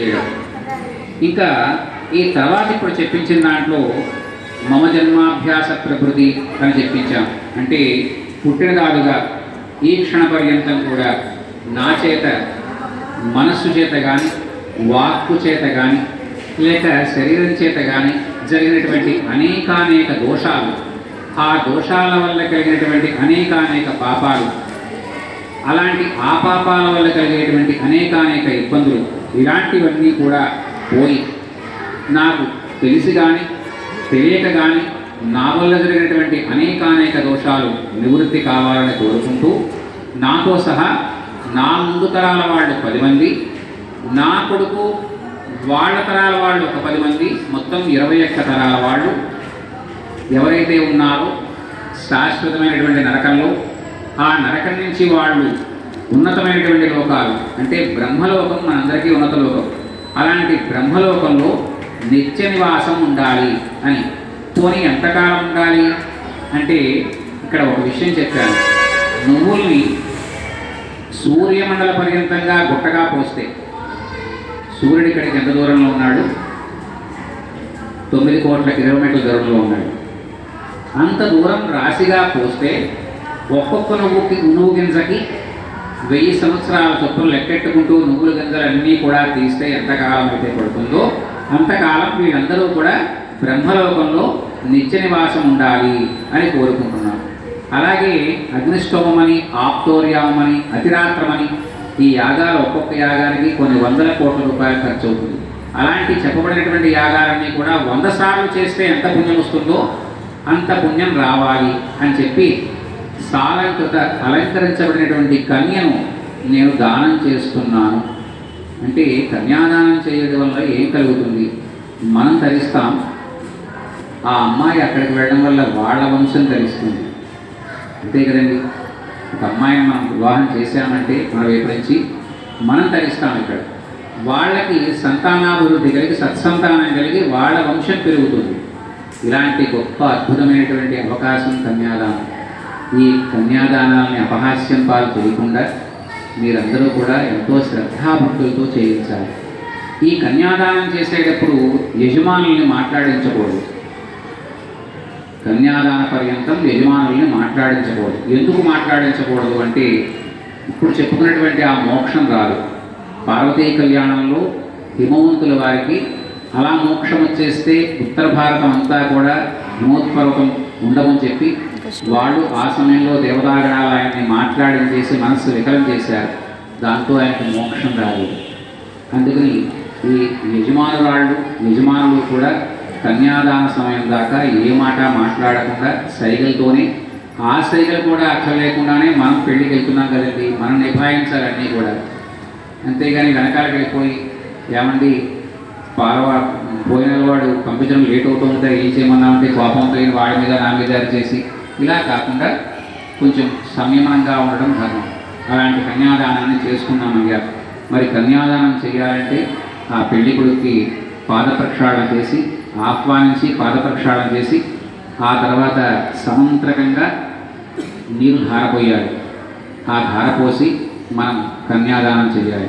చేయడం ఇంకా ఈ తర్వాత ఇప్పుడు చెప్పించిన దాంట్లో మమ జన్మాభ్యాస ప్రకృతి అని చెప్పించాం. అంటే పుట్టినదాడుగా ఈ క్షణ పర్యంతం కూడా నా చేత మనస్సు చేత కానీ వాక్కు చేత కానీ లేక శరీరం చేత కానీ జరిగినటువంటి అనేకానేక దోషాలు. ఆ దోషాల వల్ల కలిగినటువంటి అనేకానేక పాపాలు అలాంటి ఆపాపాల వల్ల కలిగేటువంటి అనేకానేక ఇబ్బందులు ఇలాంటివన్నీ కూడా పోయి నాకు తెలిసి కానీ తెలియక కానీ నా వల్ల జరిగినటువంటి అనేకానేక దోషాలు నివృత్తి కావాలని కోరుకుంటూ నాతో సహా నా ముందు తరాల వాళ్ళు పది మంది నా కొడుకు వాళ్ళ తరాల వాళ్ళు ఒక పది మంది మొత్తం ఇరవై ఒక్క తరాల వాళ్ళు ఎవరైతే ఉన్నారో శాశ్వతమైనటువంటి నరకంలో ఆ నరకం నుంచి వాళ్ళు ఉన్నతమైనటువంటి లోకాలు. అంటే బ్రహ్మలోకం మనందరికీ ఉన్నత లోకం అలాంటి బ్రహ్మలోకంలో నిత్య నివాసం ఉండాలి అని. పోనీ ఎంతకాలం ఉండాలి? అంటే ఇక్కడ ఒక విషయం చెప్పాను. నువ్వుల్ని సూర్యమండల పర్యంతంగా గుట్టగా పోస్తే సూర్యుడు ఇక్కడికి ఎంత దూరంలో ఉన్నాడు? తొమ్మిది కోట్ల కిలోమీటర్ల దూరంలో ఉన్నాడు. అంత దూరం రాశిగా పోస్తే ఒక్కొక్క నువ్వుకి నువ్వు గింజకి వెయ్యి సంవత్సరాల చొప్పున లెక్కెట్టుకుంటూ నువ్వుల గింజలన్నీ కూడా తీస్తే ఎంతకాలం అయితే పడుతుందో అంతకాలం వీళ్ళందరూ కూడా బ్రహ్మలోకంలో నిత్య నివాసం ఉండాలి అని కోరుకుంటున్నాను అలాగే అగ్నిష్టోమని ఆప్తోర్యామని అతిరాత్రమని ఈ యాగాలు ఒక్కొక్క యాగానికి కొన్ని వందల కోట్ల రూపాయలు ఖర్చు అవుతుంది అలాంటి చెప్పబడినటువంటి యాగాలన్నీ కూడా వంద సార్లు చేస్తే ఎంత పుణ్యం వస్తుందో అంత పుణ్యం రావాలి అని చెప్పి సాలంకృత అలంకరించబడినటువంటి కన్యను నేను దానం చేస్తున్నాను. అంటే కన్యాదానం చేయడం వల్ల ఏం కలుగుతుంది? మనం తరిస్తాం. ఆ అమ్మాయి అక్కడికి వెళ్ళడం వల్ల వాళ్ళ వంశం ధరిస్తుంది అంతే కదండి. ఒక అమ్మాయిని మనం వివాహం చేశామంటే మన వైపు నుంచి మనం తరిస్తాం ఇక్కడ. వాళ్ళకి సంతానాభివృద్ధి కలిగి సత్సంతానం కలిగి వాళ్ళ వంశం పెరుగుతుంది. ఇలాంటి గొప్ప అద్భుతమైనటువంటి అవకాశం కన్యాదానం. ఈ కన్యాదానాన్ని అపహాస్యం పాలు చేయకుండా మీరందరూ కూడా ఎంతో శ్రద్ధాభక్తులతో చేయించాలి. ఈ కన్యాదానం చేసేటప్పుడు యజమానుల్ని మాట్లాడించకూడదు. కన్యాదాన పర్యంతం యజమానుల్ని మాట్లాడించకూడదు. ఎందుకు మాట్లాడించకూడదు అంటే ఇప్పుడు చెప్పుకున్నటువంటి ఆ మోక్షం రాదు. పార్వతీ కళ్యాణంలో హిమవంతుల వారికి అలా మోక్షం వచ్చేస్తే ఉత్తర భారతం అంతా కూడా హిమోత్పర్వతం ఉండమని చెప్పి వాళ్ళు ఆ సమయంలో దేవతాగణాలు ఆయన్ని మాట్లాడించేసి మనస్సు వికలం చేశారు. దాంతో ఆయనకు మోక్షం రాలేదు. అందుకని ఈ యజమానురాళ్ళు యజమానులు కూడా కన్యాదాన సమయం దాకా ఏ మాట మాట్లాడకుండా సైగలతోనే ఆ సైగలు కూడా అక్కర్లేకుండానే మనం పెళ్ళికి వెళ్తున్నాం కదండి మనం నిభాయించాలి అన్నీ కూడా. అంతేగాని వెనకాలకి వెళ్ళిపోయి ఏమండి పాలవా పోయిన వాడు పంపించడం లేట్ అవుతుంటే ఏం చేయమన్నామంటే కోపం పోయిన వాడి మీద నా మీద చేసి ఇలా కాకుండా కొంచెం సంయమనంగా ఉండడం ధర్మం అలాంటి కన్యాదానాన్ని చేసుకున్నామయ్యా. మరి కన్యాదానం చేయాలంటే ఆ పెళ్ళి కొడుక్కి పాదప్రక్షాళన చేసి ఆహ్వానించి పాదప్రక్షాళన చేసి ఆ తర్వాత సమంత్రకంగా నీరు ధారపోయాలి. ఆ ధార పోసి మనం కన్యాదానం చేయాలి.